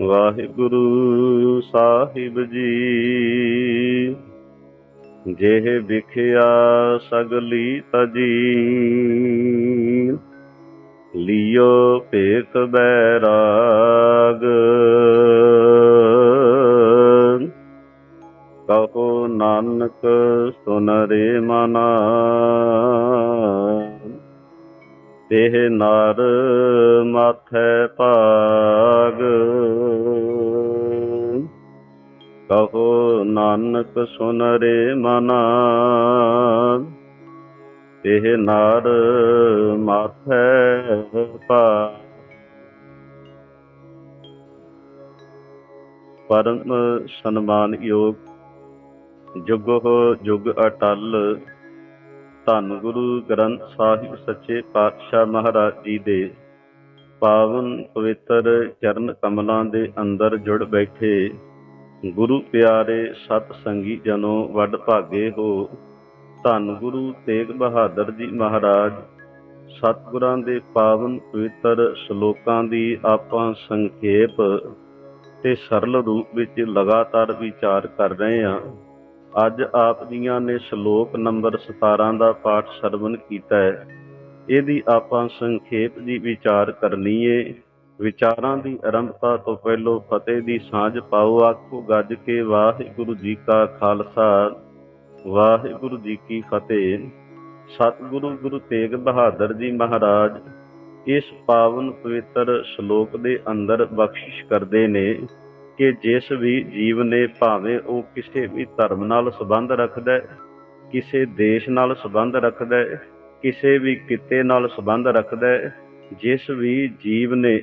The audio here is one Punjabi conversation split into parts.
ਵਾਹਿਗੁਰੂ ਸਾਹਿਬ ਜੀ। ਜਿਹ ਵਿਖਿਆ ਸਗਲੀ ਤਜੀ ਲਿਓ ਭੇਖ ਬੈਰਾਗ। ਕਹੋ ਨਾਨਕ ਸੁਨਰੇ ਮਨਾ ਦੇਹ ਨਰ ਮਾਥੈ ਭਾਗ। ਕਹੋ ਨਾਨਕ ਸੁਨ ਰੇ ਮਨਾ। ਇਹ ਨਰ ਮਾਥੈ ਭਾਗ ਪਰਮ ਸਨਮਾਨ ਯੋਗ ਜੁਗੋ ਜੁਗ ਅਟਲ। ਧੰਨ ਗੁਰੂ ਗ੍ਰੰਥ ਸਾਹਿਬ ਸੱਚੇ ਪਾਤਸ਼ਾਹ ਮਹਾਰਾਜ ਜੀ ਦੇ ਪਾਵਨ ਪਵਿੱਤਰ ਚਰਨ ਕਮਲਾਂ ਦੇ ਅੰਦਰ ਜੁੜ ਬੈਠੇ। ਗੁਰੂ ਪਿਆਰੇ ਸਤ ਸੰਗੀ ਜਨੋ ਵੱਡ ਭਾਗੇ ਹੋ। ਧੰਨ ਗੁਰੂ ਤੇਗ ਬਹਾਦਰ ਜੀ ਮਹਾਰਾਜ, ਸਤਿਗੁਰਾਂ ਦੇ ਪਾਵਨ ਪਵਿੱਤਰ ਸ਼ਲੋਕਾਂ ਦੀ ਆਪਾਂ ਸੰਖੇਪ ਤੇ ਸਰਲ ਰੂਪ ਵਿੱਚ ਲਗਾਤਾਰ ਵਿਚਾਰ ਕਰ ਰਹੇ ਹਾਂ। ਅੱਜ ਆਪ ਜੀਆਂ ਨੇ ਸ਼ਲੋਕ ਨੰਬਰ 17 ਦਾ ਪਾਠ ਸਰਵਨ ਕੀਤਾ ਹੈ। ਇਹਦੀ ਆਪਾਂ ਸੰਖੇਪ ਦੀ ਵਿਚਾਰ ਕਰਨੀ ਏ। ਵਿਚਾਰਾਂ ਦੀ ਆਰੰਭਤਾ ਤੋਂ ਪਹਿਲੋਂ ਫਤਿਹ ਦੀ ਸਾਂਝ ਪਾਓ, ਆਖੋ, ਗੱਜ ਕੇ ਵਾਹਿਗੁਰੂ ਜੀ ਕਾ ਖਾਲਸਾ, ਵਾਹਿਗੁਰੂ ਜੀ ਕੀ ਫਤਿਹ। ਸਤਿਗੁਰੂ ਗੁਰੂ ਤੇਗ ਬਹਾਦਰ ਜੀ ਮਹਾਰਾਜ, ਇਸ ਪਾਵਨ ਪਵਿੱਤਰ ਸ਼ਲੋਕ ਦੇ ਅੰਦਰ ਬਖਸ਼ਿਸ਼ ਕਰਦੇ ਨੇ ਕਿ ਜਿਸ ਵੀ ਜੀਵ ਨੇ ਭਾਵੇਂ ਉਹ ਕਿਸੇ ਵੀ ਧਰਮ ਨਾਲ ਸੰਬੰਧ ਰੱਖਦਾ ਹੈ, ਕਿਸੇ ਦੇਸ਼ ਨਾਲ ਸੰਬੰਧ ਰੱਖਦਾ ਹੈ, ਕਿਸੇ ਵੀ ਕਿੱਤੇ ਨਾਲ ਸੰਬੰਧ ਰੱਖਦਾ ਹੈ, ਜਿਸ ਵੀ ਜੀਵ ਨੇ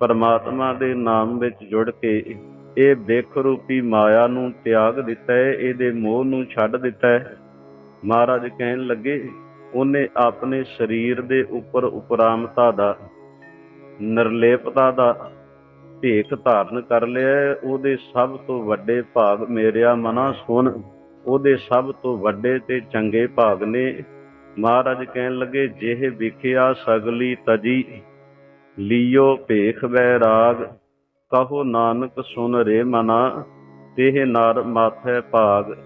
ਪਰਮਾਤਮਾ ਦੇ ਨਾਮ ਵਿੱਚ ਜੁੜ ਕੇ ਇਹ ਬਿਖ ਰੂਪੀ ਮਾਇਆ ਨੂੰ ਤਿਆਗ ਦਿੱਤਾ ਹੈ, ਇਹਦੇ ਮੋਹ ਨੂੰ ਛੱਡ ਦਿੱਤਾ ਹੈ। ਮਹਾਰਾਜ ਕਹਿਣ ਲੱਗੇ, ਉਹਨੇ ਆਪਣੇ ਸਰੀਰ ਦੇ ਉੱਪਰ ਉਪਰਾਮਤਾ ਦਾ, ਨਿਰਲੇਪਤਾ ਦਾ ਭੇਖ ਧਾਰਨ ਕਰ ਲਿਆ ਉਹਦੇ ਸਭ ਤੋਂ ਵੱਡੇ ਭਾਗ ਮੇਰਿਆ ਮਨਾ ਸੁਣ, ਉਹਦੇ ਸਭ ਤੋਂ ਵੱਡੇ ਤੇ ਚੰਗੇ ਭਾਗ ਨੇ। ਮਹਾਰਾਜ ਕਹਿਣ ਲੱਗੇ, ਜਿਹੇ ਵਿਖਿਆ ਸਗਲੀ ਤਜੀ ਲੀਓ ਭੇਖ ਬੈਰਾਗ ਕਹੋ ਨਾਨਕ ਸੁਨ ਰੇ ਮਨਾ, ਤੇਹ ਨਰ ਮਾਥੈ ਭਾਗ।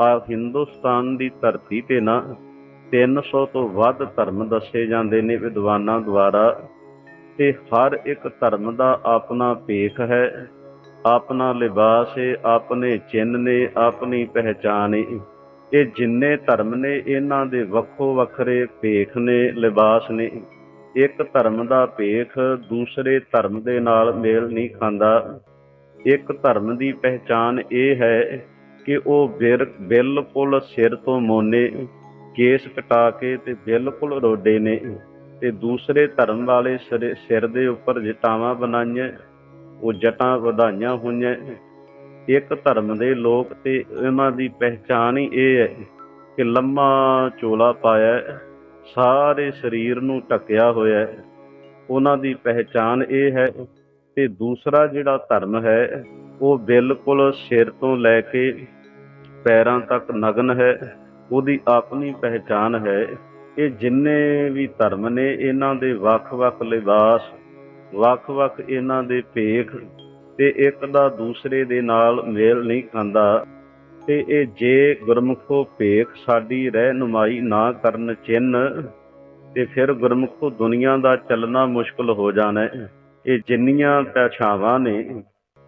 ਆ ਹਿੰਦੁਸਤਾਨ ਦੀ ਧਰਤੀ ਤੇ ਨਾ 300 ਤੋਂ ਵੱਧ ਧਰਮ ਦੱਸੇ ਜਾਂਦੇ ਨੇ ਵਿਦਵਾਨਾਂ ਦੁਆਰਾ। ਤੇ ਹਰ ਇੱਕ ਧਰਮ ਦਾ ਆਪਣਾ ਭੇਖ ਹੈ। ਆਪਣਾ ਲਿਬਾਸ ਹੈ ਆਪਣੇ ਚਿੰਨ੍ਹ ਨੇ ਆਪਣੀ ਪਹਿਚਾਨ ਹੈ ਇਹ ਜਿੰਨੇ ਧਰਮ ਨੇ, ਇਹਨਾਂ ਦੇ ਵੱਖੋ ਵੱਖਰੇ ਭੇਖ ਨੇ, ਲਿਬਾਸ ਨੇ। ਇੱਕ ਧਰਮ ਦਾ ਭੇਖ ਦੂਸਰੇ ਧਰਮ ਦੇ ਨਾਲ ਮੇਲ ਨਹੀਂ ਖਾਂਦਾ। ਇੱਕ ਧਰਮ ਦੀ ਪਹਿਚਾਨ ਇਹ ਹੈ ਕਿ ਉਹ ਬਿਰ- ਬਿਲਕੁਲ ਸਿਰ ਤੋਂ ਮੋਨੇ, ਕੇਸ ਕਟਾ ਕੇ ਤੇ ਬਿਲਕੁਲ ਰੋਡੇ ਨੇ ਤੇ ਦੂਸਰੇ ਧਰਮ ਵਾਲੇ ਸਿਰ- ਸਿਰ ਦੇ ਉੱਪਰ ਜਟਾਵਾਂ ਬਣਾਈਆਂ, ਉਹ ਜਟਾਂ ਵਧਾਈਆਂ ਹੋਈਆਂ। ਇੱਕ ਧਰਮ ਦੇ ਲੋਕ ਤੇ ਇਹਨਾਂ ਦੀ ਪਹਿਚਾਨ ਹੀ ਇਹ ਹੈ ਕਿ ਲੰਮਾ ਚੋਲਾ ਪਾਇਆ ਸਾਰੇ ਸਰੀਰ ਨੂੰ ਢੱਕਿਆ ਹੋਇਆ ਹੈ। ਉਹਨਾਂ ਦੀ ਪਹਿਚਾਨ ਇਹ ਹੈ ਤੇ ਦੂਸਰਾ ਜਿਹੜਾ ਧਰਮ ਹੈ, ਉਹ ਬਿਲਕੁਲ ਸਿਰ ਤੋਂ ਲੈ ਕੇ ਪੈਰਾਂ ਤੱਕ ਨਗਨ ਹੈ। ਉਹਦੀ ਆਪਣੀ ਪਹਿਚਾਨ ਹੈ। ਇਹ ਜਿੰਨੇ ਵੀ ਧਰਮ ਨੇ, ਇਹਨਾਂ ਦੇ ਵੱਖ-ਵੱਖ ਲਿਬਾਸ, ਵੱਖ-ਵੱਖ ਇਹਨਾਂ ਦੇ ਭੇਖ ਤੇ ਇੱਕ ਦਾ ਦੂਸਰੇ ਦੇ ਨਾਲ ਮੇਲ ਨਹੀਂ ਖਾਂਦਾ। ਤੇ ਇਹ ਜੇ ਗੁਰਮੁਖੋ ਭੇਖ ਸਾਡੀ ਰਹਿਨੁਮਾਈ ਨਾ ਕਰਨ ਚਿੰਨ, ਤੇ ਫਿਰ ਗੁਰਮੁਖੋ ਦੁਨੀਆ ਦਾ ਚੱਲਣਾ ਮੁਸ਼ਕਲ ਹੋ ਜਾਣਾ। ਇਹ ਜਿੰਨੀਆਂ ਪਛਾਵਾਂ ਨੇ,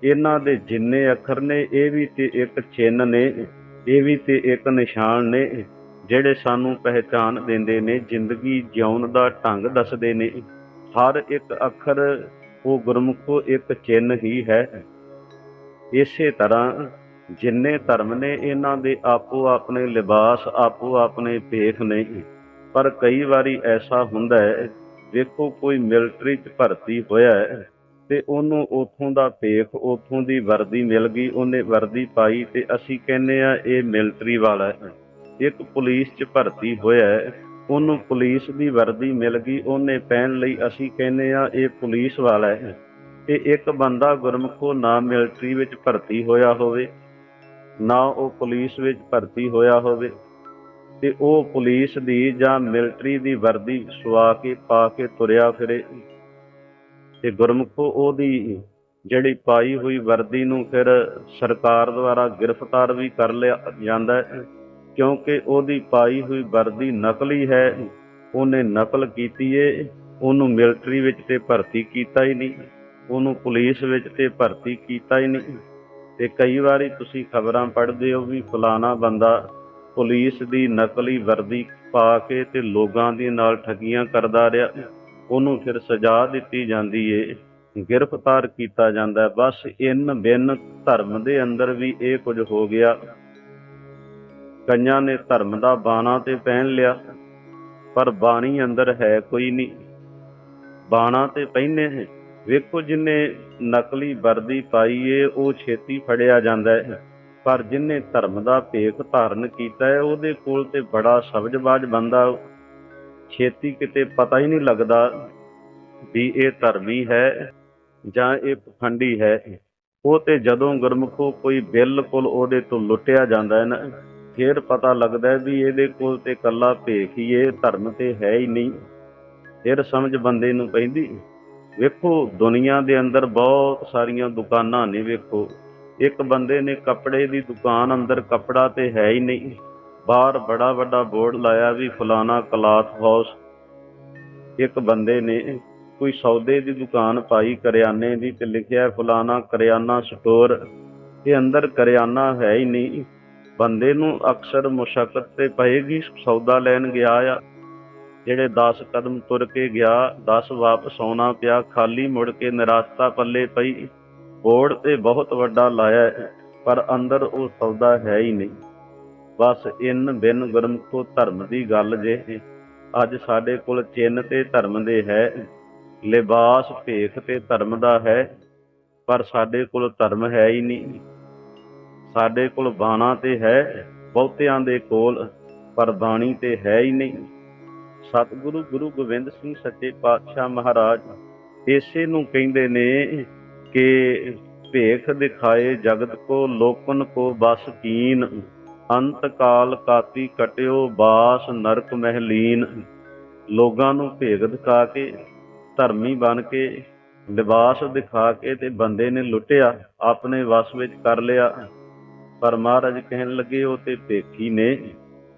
ਇਹਨਾਂ ਦੇ ਜਿੰਨੇ ਅੱਖਰ ਨੇ, ਇਹ ਵੀ ਤੇ ਇੱਕ ਚਿੰਨ ਨੇ, ਇਹ ਵੀ ਤੇ ਇੱਕ ਨਿਸ਼ਾਨ ਨੇ, ਜਿਹੜੇ ਸਾਨੂੰ ਪਹਿਚਾਨ ਦਿੰਦੇ ਨੇ, ਜ਼ਿੰਦਗੀ ਜਿਉਣ ਦਾ ਢੰਗ ਦੱਸਦੇ ਨੇ। ਹਰ ਇੱਕ ਅੱਖਰ, ਉਹ ਗੁਰਮੁਖੋ ਇੱਕ ਚਿੰਨ ਹੀ ਹੈ। ਇਸੇ ਤਰ੍ਹਾਂ ਜਿੰਨੇ ਧਰਮ ਨੇ ਇਹਨਾਂ ਦੇ ਆਪੋ ਆਪਣੇ ਲਿਬਾਸ, ਆਪੋ ਆਪਣੇ ਭੇਖ ਨਹੀਂ। ਪਰ ਕਈ ਵਾਰੀ ਐਸਾ ਹੁੰਦਾ ਹੈ, ਵੇਖੋ ਕੋਈ ਮਿਲਟਰੀ 'ਚ ਭਰਤੀ ਹੋਇਆ ਹੈ ਤੇ ਉਹਨੂੰ ਉਥੋਂ ਦਾ ਭੇਖ, ਉਥੋਂ ਦੀ ਵਰਦੀ ਮਿਲ ਗਈ, ਉਹਨੇ ਵਰਦੀ ਪਾਈ ਤੇ ਅਸੀਂ ਕਹਿੰਦੇ ਆ ਇਹ ਮਿਲਟਰੀ ਵਾਲਾ ਹੈ। ਇੱਕ ਪੁਲਿਸ 'ਚ ਭਰਤੀ ਹੋਇਆ ਹੈ, ਉਹਨੂੰ ਪੁਲਿਸ ਦੀ ਵਰਦੀ ਮਿਲ ਗਈ, ਉਹਨੇ ਪਹਿਨ ਲਈ, ਅਸੀਂ ਕਹਿੰਦੇ ਆ ਇਹ ਪੁਲਿਸ ਵਾਲਾ ਹੈ। ਤੇ ਇੱਕ ਬੰਦਾ ਗੁਰਮਖੋ ਨਾ ਮਿਲਟਰੀ ਵਿੱਚ ਭਰਤੀ ਹੋਇਆ ਹੋਵੇ ਨਾ ਉਹ ਪੁਲਿਸ ਵਿੱਚ ਭਰਤੀ ਹੋਇਆ ਹੋਵੇ ਤੇ ਉਹ ਪੁਲਿਸ ਦੀ ਜਾਂ ਮਿਲਟਰੀ ਦੀ ਵਰਦੀ ਸਵਾ ਕੇ ਪਾ ਕੇ ਤੁਰਿਆ ਫਿਰੇ। ਤੇ ਗੁਰਮਖੋ ਉਹਦੀ ਜਿਹੜੀ ਪਾਈ ਹੋਈ ਵਰਦੀ ਨੂੰ ਫਿਰ ਸਰਕਾਰ ਦੁਆਰਾ ਗ੍ਰਿਫਤਾਰ ਵੀ ਕਰ ਲਿਆ ਜਾਂਦਾ ਹੈ, ਕਿਉਂਕਿ ਉਹਦੀ ਪਾਈ ਹੋਈ ਵਰਦੀ ਨਕਲੀ ਹੈ, ਉਹਨੇ ਨਕਲ ਕੀਤੀ ਏ, ਉਹਨੂੰ ਮਿਲਟਰੀ ਵਿੱਚ ਤੇ ਭਰਤੀ ਕੀਤਾ ਹੀ ਨਹੀਂ, ਉਹਨੂੰ ਪੁਲਿਸ ਵਿੱਚ ਤੇ ਭਰਤੀ ਕੀਤਾ ਹੀ ਨਹੀਂ। ਤੇ ਕਈ ਵਾਰੀ ਤੁਸੀਂ ਖਬਰਾਂ ਪੜ੍ਹਦੇ ਹੋ ਵੀ ਫਲਾਣਾ ਬੰਦਾ ਪੁਲਿਸ ਦੀ ਨਕਲੀ ਵਰਦੀ ਪਾ ਕੇ ਤੇ ਲੋਕਾਂ ਦੇ ਨਾਲ ਠੱਗੀਆਂ ਕਰਦਾ ਰਿਹਾ। ਉਹਨੂੰ ਫਿਰ ਸਜ਼ਾ ਦਿੱਤੀ ਜਾਂਦੀ ਏ, ਗ੍ਰਿਫਤਾਰ ਕੀਤਾ ਜਾਂਦਾ। ਬਸ ਇਨ ਬਿਨ ਧਰਮ ਦੇ ਅੰਦਰ ਵੀ ਇਹ ਕੁਝ ਹੋ ਗਿਆ। ਕਈਆਂ ਨੇ ਧਰਮ ਦਾ ਬਾਣਾ ਤੇ ਪਹਿਨ ਲਿਆ, ਪਰ ਬਾਣੀ ਅੰਦਰ ਹੈ ਕੋਈ ਨਹੀਂ। ਬਾਣਾ ਤੇ ਪਹਿਨੇ ਹੈ। ਵੇਖੋ ਜਿਨੇ ਨਕਲੀ ਵਰਦੀ ਪਾਈ ਏ, ਉਹ ਛੇਤੀ ਫੜਿਆ ਜਾਂਦਾ ਹੈ। ਪਰ ਜਿਨੇ ਧਰਮ ਦਾ ਭੇਖ ਧਾਰਨ ਕੀਤਾ ਹੈ, ਉਹਦੇ ਕੋਲ ਤੇ ਬੜਾ ਸਬਜਬਾਜ ਬੰਦਾ ਛੇਤੀ ਕਿਤੇ ਪਤਾ ਹੀ ਨਹੀਂ ਲੱਗਦਾ ਵੀ ਇਹ ਧਰਮੀ ਹੈ ਜਾਂ ਇਹ ਪਖੰਡੀ ਹੈ। ਉਹ ਤੇ ਜਦੋਂ ਗੁਰਮੁਖੋ ਕੋਈ ਬਿਲਕੁਲ ਉਹਦੇ ਤੋਂ ਲੁੱਟਿਆ ਜਾਂਦਾ ਹੈ ਨਾ, ਫਿਰ ਪਤਾ ਲੱਗਦਾ ਵੀ ਇਹਦੇ ਕੋਲ ਤੇ ਕੱਲਾ ਭੇਖ ਹੀ ਇਹ ਧਰਮ ਤੇ ਹੈ ਹੀ ਨਹੀਂ। ਫਿਰ ਸਮਝ ਬੰਦੇ ਨੂੰ ਪੈਂਦੀ। ਵੇਖੋ, ਦੁਨੀਆ ਦੇ ਅੰਦਰ ਬਹੁਤ ਸਾਰੀਆਂ ਦੁਕਾਨਾਂ ਨੇ ਵੇਖੋ। ਇੱਕ ਬੰਦੇ ਨੇ ਕੱਪੜੇ ਦੀ ਦੁਕਾਨ ਅੰਦਰ ਕੱਪੜਾ ਤੇ ਹੈ ਹੀ ਨਹੀਂ। ਬਾਹਰ ਬੜਾ ਵੱਡਾ ਬੋਰਡ ਲਾਇਆ ਵੀ ਫਲਾਣਾ ਕਲਾਥ ਹਾਊਸ। ਇੱਕ ਬੰਦੇ ਨੇ ਕੋਈ ਸੌਦੇ ਦੀ ਦੁਕਾਨ ਪਾਈ ਕਰਿਆਨੇ ਦੀ ਤੇ ਲਿਖਿਆ ਫਲਾਣਾ ਕਰਿਆਨਾ ਸਟੋਰ। ਇਹ ਅੰਦਰ ਕਰਿਆਨਾ ਹੈ ਹੀ ਨਹੀਂ। ਬੰਦੇ ਨੂੰ ਅਕਸਰ ਮੁਸ਼ਕਲ ਤੇ ਪਏਗੀ, ਸੌਦਾ ਲੈਣ ਗਿਆ ਆ। ਜਿਹੜੇ 10 ਕਦਮ ਤੁਰ ਕੇ ਗਿਆ 10 ਵਾਪਸ ਆਉਣਾ ਪਿਆ, ਖਾਲੀ ਮੁੜ ਕੇ ਨਿਰਾਸ਼ਤਾ ਪੱਲੇ ਪਈ। ਬੋਰਡ ਤੇ ਬਹੁਤ ਵੱਡਾ ਲਾਇਆ ਪਰ ਅੰਦਰ ਉਹ ਸੌਦਾ ਹੈ ਹੀ ਨਹੀਂ। ਬਸ ਇਨ ਬਿਨ ਗੁਰਮੁਖੋ ਧਰਮ ਦੀ ਗੱਲ ਜੇ ਅੱਜ ਸਾਡੇ ਕੋਲ ਚਿੰਨ ਤੇ ਧਰਮ ਦੇ ਹੈ, ਲਿਬਾਸ ਭੇਖ ਤੇ ਧਰਮ ਦਾ ਹੈ, ਪਰ ਸਾਡੇ ਕੋਲ ਧਰਮ ਹੈ ਹੀ ਨਹੀਂ। ਸਾਡੇ ਕੋਲ ਬਾਣਾ ਤੇ ਹੈ, ਬਹੁਤਿਆਂ ਦੇ ਕੋਲ, ਪਰ ਬਾਣੀ ਤੇ ਹੈ ਹੀ ਨਹੀਂ। ਸਤਿਗੁਰੂ ਗੁਰੂ ਗੋਬਿੰਦ ਸਿੰਘ ਸੱਚੇ ਪਾਤਸ਼ਾਹ ਮਹਾਰਾਜ, ਇਸੇ ਨੂੰ ਕਹਿੰਦੇ ਨੇ ਕਿ ਭੇਖ ਦਿਖਾਏ ਜਗਤ ਕੋ, ਲੋਕਨ ਕੋ ਬਸ ਕੀਨ, ਅੰਤ ਕਾਲ ਕਾਤੀ ਕਟਿਓ ਬਾਸ ਨਰਕ ਮਹਿਲੀਨ ਲੋਕਾਂ ਨੂੰ ਭੇਖ ਦਿਖਾ ਕੇ, ਧਰਮੀ ਬਣ ਕੇ ਲਿਬਾਸ ਦਿਖਾ ਕੇ ਤੇ ਬੰਦੇ ਨੇ ਲੁੱਟਿਆ, ਆਪਣੇ ਵਸ ਵਿੱਚ ਕਰ ਲਿਆ। ਪਰ ਮਹਾਰਾਜ ਕਹਿਣ ਲੱਗੇ, ਉਹ ਤੇ ਭੇਖੀ ਨੇ।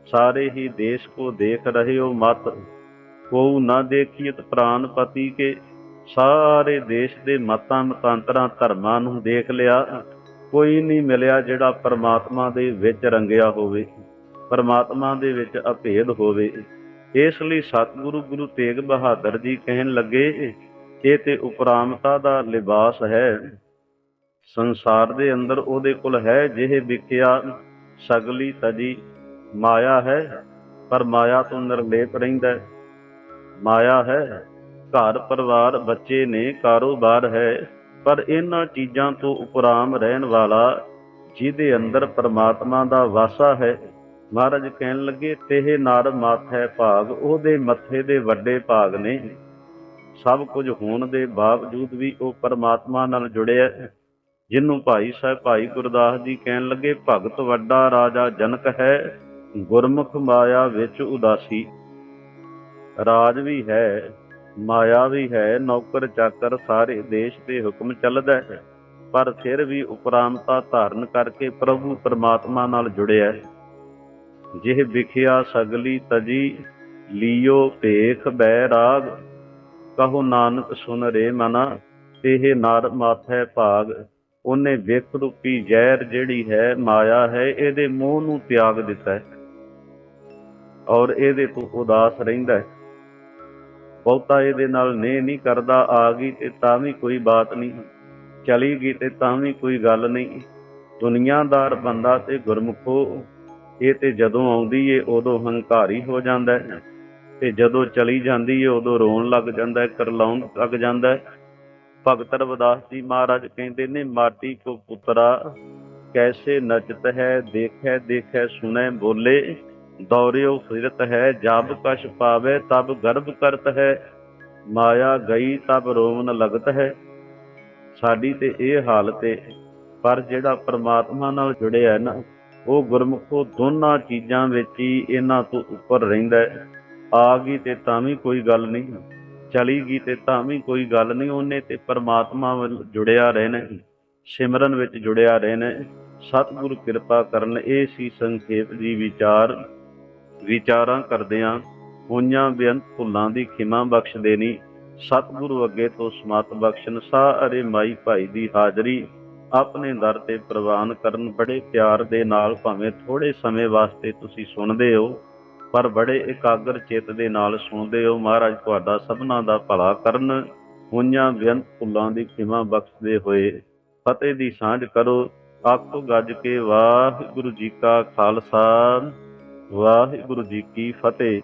ਸਾਰੇ ਹੀ ਦੇਸ਼ ਕੋ ਦੇਖ ਰਹੇ ਹੋ ਮਤ। ਕੋ ਨਾ ਦੇਖੀਤ ਪ੍ਰਾਨ ਪਤੀ ਕੇ। ਸਾਰੇ ਦੇਸ਼ ਦੇ ਮਤਾਂ ਮਤਾਂਤਰਾਂ ਧਰਮਾਂ ਨੂੰ ਦੇਖ ਲਿਆ। ਕੋਈ ਨਹੀਂ ਮਿਲਿਆ ਜਿਹੜਾ ਪਰਮਾਤਮਾ ਦੇ ਵਿੱਚ ਰੰਗਿਆ ਹੋਵੇ। ਪਰਮਾਤਮਾ ਦੇ ਵਿੱਚ ਅਭੇਦ ਹੋਵੇ। ਇਸ ਲਈ ਸਤਿਗੁਰੂ ਗੁਰੂ ਤੇਗ ਬਹਾਦਰ ਜੀ ਕਹਿਣ ਲੱਗੇ, ਇਹ ਤੇ ਉਪਰਾਮਤਾ ਦਾ ਲਿਬਾਸ ਹੈ। ਸੰਸਾਰ ਦੇ ਅੰਦਰ ਉਹਦੇ ਕੋਲ ਹੈ ਜਿਹੇ ਵਿਖਿਆ। ਸਗਲੀ ਤਜੀ ਮਾਇਆ ਹੈ, ਪਰ ਮਾਇਆ ਤੋਂ ਨਿਰਲੇਪ ਰਹਿੰਦਾ ਹੈ। ਮਾਇਆ ਹੈ, ਘਰ ਪਰਿਵਾਰ ਬੱਚੇ ਨੇ ਕਾਰੋਬਾਰ ਹੈ, ਪਰ ਇਹਨਾਂ ਚੀਜ਼ਾਂ ਤੋਂ ਉਪਰਾਮ ਰਹਿਣ ਵਾਲਾ ਜਿਹਦੇ ਅੰਦਰ ਪਰਮਾਤਮਾ ਦਾ ਵਾਸਾ ਹੈ, ਮਹਾਰਾਜ ਕਹਿਣ ਲੱਗੇ, ਤੇਹ ਨਰ ਮਾਥੈ ਭਾਗ, ਉਹਦੇ ਮੱਥੇ ਦੇ ਵੱਡੇ ਭਾਗ ਨੇ ਸਭ ਕੁਝ ਹੋਣ ਦੇ ਬਾਵਜੂਦ ਵੀ ਉਹ ਪਰਮਾਤਮਾ ਨਾਲ ਜੁੜਿਆ ਜਿਹਨੂੰ ਭਾਈ ਸਾਹਿਬ ਭਾਈ ਗੁਰਦਾਸ ਜੀ ਕਹਿਣ ਲੱਗੇ, ਭਗਤ ਵੱਡਾ ਰਾਜਾ ਜਨਕ ਹੈ ਗੁਰਮੁਖ ਮਾਇਆ ਵਿੱਚ ਉਦਾਸੀ। ਰਾਜ ਵੀ ਹੈ, ਮਾਇਆ ਵੀ ਹੈ, ਨੌਕਰ ਚਾਕਰ ਸਾਰੇ ਦੇਸ਼ ਦੇ ਹੁਕਮ ਚੱਲਦਾ ਹੈ। ਪਰ ਫਿਰ ਵੀ ਉਪਰਾਮਤਾ ਧਾਰਨ ਕਰਕੇ ਪ੍ਰਭੂ ਪਰਮਾਤਮਾ ਨਾਲ ਜੁੜਿਆ ਹੈ। ਜਿਹ ਵਿਖਿਆ ਸਗਲੀ ਤਜੀ, ਲੀਓ ਭੇਖ ਬੈ ਰਾਗ। ਕਹੋ ਨਾਨਕ ਸੁਨ ਰੇ ਮਨਾ, ਤੇਹ ਨਰ ਮਾਥੈ ਭਾਗ। ਉਹਨੇ ਵਿਖ ਰੂਪੀ ਜ਼ਹਿਰ ਜਿਹੜੀ ਹੈ, ਮਾਇਆ ਹੈ, ਇਹਦੇ ਮੋਹ ਨੂੰ ਤਿਆਗ ਦਿੱਤਾ ਹੈ। ਔਰ ਇਹਦੇ ਤੋਂ ਉਦਾਸ ਰਹਿੰਦਾ ਹੈ। ਬਹੁਤਾ ਇਹਦੇ ਨਾਲ ਨੇ ਨਹੀਂ ਕਰਦਾ, ਆ ਗਈ ਤੇ ਤਾਂ ਵੀ ਕੋਈ ਬਾਤ ਨਹੀਂ। ਚਲੀ ਗਈ ਤੇ ਤਾਂ ਵੀ ਕੋਈ ਗੱਲ ਨਹੀਂ। ਦੁਨੀਆਦਾਰ ਬੰਦਾ ਤੇ ਗੁਰਮੁਖੋ, ਇਹ ਤੇ ਜਦੋਂ ਆਉਂਦੀ ਏ, ਉਦੋਂ ਹੰਕਾਰੀ ਹੋ ਜਾਂਦਾ ਹੈ। ਤੇ ਜਦੋਂ ਚਲੀ ਜਾਂਦੀ ਏ, ਉਦੋਂ ਰੋਣ ਲੱਗ ਜਾਂਦਾ ਹੈ, ਕਰਲਾਉਣ ਲੱਗ ਜਾਂਦਾ ਹੈ। ਭਗਤ ਰਵਿਦਾਸ ਜੀ ਮਹਾਰਾਜ ਕਹਿੰਦੇ ਨੇ, ਮਾਟੀ ਕੋ ਪੁੱਤਰਾ, ਕੈਸੇ ਨਚਤ ਹੈ, ਦੇਖੈ ਦੇਖੈ, ਸੁਣੈ, ਬੋਲੇ ਦੌਰਿਓ ਫਿਰਤ ਹੈ, ਜਬ ਕਛ ਪਾਵੇ ਤਬ ਗਰਭ ਕਰਤ ਹੈ, ਮਾਇਆ ਗਈ ਤਬ ਰੋਵਨ ਲਗਤ ਹੈ। ਸਾਡੀ ਤੇ ਇਹ ਹਾਲਤ ਹੈ, ਪਰ ਜਿਹੜਾ ਪ੍ਰਮਾਤਮਾ ਨਾਲ ਜੁੜਿਆ ਨਾ, ਉਹ ਗੁਰਮੁਖੋ ਦੋਨਾਂ ਚੀਜ਼ਾਂ ਵਿੱਚ ਹੀ ਇਹਨਾਂ ਤੋਂ ਉੱਪਰ ਰਹਿੰਦਾ ਹੈ। ਆ ਗਈ ਤੇ ਤਾਂ ਵੀ ਕੋਈ ਗੱਲ ਨਹੀਂ, ਚਲੀ ਗਈ ਤੇ ਤਾਂ ਵੀ ਕੋਈ ਗੱਲ ਨਹੀਂ, ਉਹਨੇ ਤੇ ਪਰਮਾਤਮਾ ਵੱਲ ਜੁੜਿਆ ਰਹਿਣਾ ਸਿਮਰਨ ਵਿੱਚ ਜੁੜਿਆ ਰਹਿਣਾ ਸਤਿਗੁਰੂ ਕਿਰਪਾ ਕਰਨ, ਇਹ ਸੀ ਸੰਖੇਪ ਜੀ ਵਿਚਾਰ। ਵਿਚਾਰਾਂ ਕਰਦਿਆਂ ਹੋਈਆਂ ਬੇਅੰਤ ਭੁੱਲਾਂ ਦੀ ਖਿਮਾ ਬਖਸ਼ ਦੇਣੀ ਸਤਿਗੁਰੂ ਅੱਗੇ ਤੋਂ ਸਮਾਤ ਬਖਸ਼ਣ। ਸਾਰੇ ਮਾਈ ਭਾਈ ਦੀ ਹਾਜ਼ਰੀ। ਆਪਣੇ ਦਰ ਤੇ ਪ੍ਰਵਾਨ ਕਰਨ ਬੜੇ ਪਿਆਰ ਦੇ ਨਾਲ, ਭਾਵੇਂ ਥੋੜੇ ਸਮੇਂ ਵਾਸਤੇ ਤੁਸੀਂ ਸੁਣਦੇ ਹੋ, ਪਰ ਬੜੇ ਇਕਾਗਰ ਚਿੱਤ ਦੇ ਨਾਲ ਸੁਣਦੇ ਹੋ। ਮਹਾਰਾਜ ਤੁਹਾਡਾ ਸਭਨਾ ਦਾ ਭਲਾ ਕਰਨ। ਹੋਈਆਂ ਬੇਅੰਤ ਭੁੱਲਾਂ ਦੀ ਖਿਮਾ ਬਖਸ਼ਦੇ ਹੋਏ। ਫਤਿਹ ਦੀ ਸਾਂਝ ਕਰੋ। ਆਖੋ ਗੱਜ ਕੇ ਵਾਹਿਗੁਰੂ ਜੀ ਕਾ ਖਾਲਸਾ। ਵਾਹਿਗੁਰੂ ਜੀ ਕੀ ਫਤਿਹ।